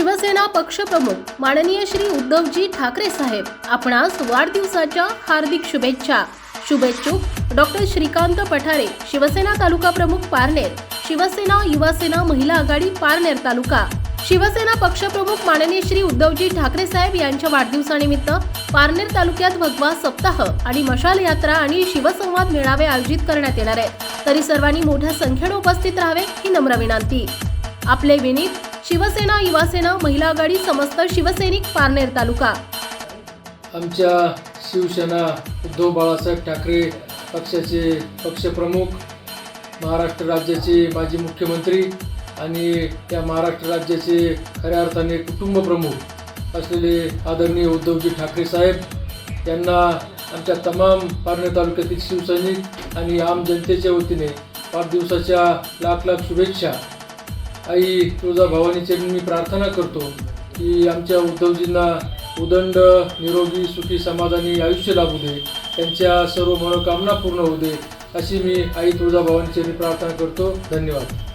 शिवसेना पक्षप्रमुख माननीय श्री उद्धवजी ठाकरे साहेब आपणास वाढदिवसाच्या हार्दिक शुभेच्छा. शुभेच्छुक डॉक्टर श्रीकांत पठारे शिवसेना तालुका प्रमुख पारनेर शिवसेना युवासेना महिला आघाडी पारनेर तालुका. शिवसेना पक्षप्रमुख माननीय श्री उद्धवजी ठाकरे साहेब यांच्या वाढदिवसानिमित्त पारनेर तालुक्यात भगवा सप्ताह आणि मशाल यात्रा आणि शिवसंवाद मेळावे आयोजित करण्यात येणार आहेत. तरी सर्वांनी मोठ्या संख्येने उपस्थित राहावे ही नम्र विनंती. आपले विनीत शिवसेना युवासेना महिला आघाडी समस्त शिवसैनिक पारनेर तालुका. आमच्या शिवसेना उद्धव बाळासाहेब ठाकरे पक्षाचे पक्षप्रमुख महाराष्ट्र राज्याचे माजी मुख्यमंत्री आणि त्या महाराष्ट्र राज्याचे खऱ्या अर्थाने कुटुंबप्रमुख असलेले आदरणीय उद्धवजी ठाकरे साहेब यांना आमच्या तमाम पारणे तालुक्यातील शिवसैनिक आणि आम जनतेच्या वतीने वाढदिवसाच्या लाख लाख शुभेच्छा. आई तुळजाभवानी भवानीचे मी प्रार्थना करतो की आमच्या उद्धवजींना उदंड निरोगी सुखी समाधानी आयुष्य लाभू दे. त्यांच्या सर्व मनोकामना पूर्ण होऊ दे. अशी मी आई तुळजाभवानी मी प्रार्थना करतो. धन्यवाद.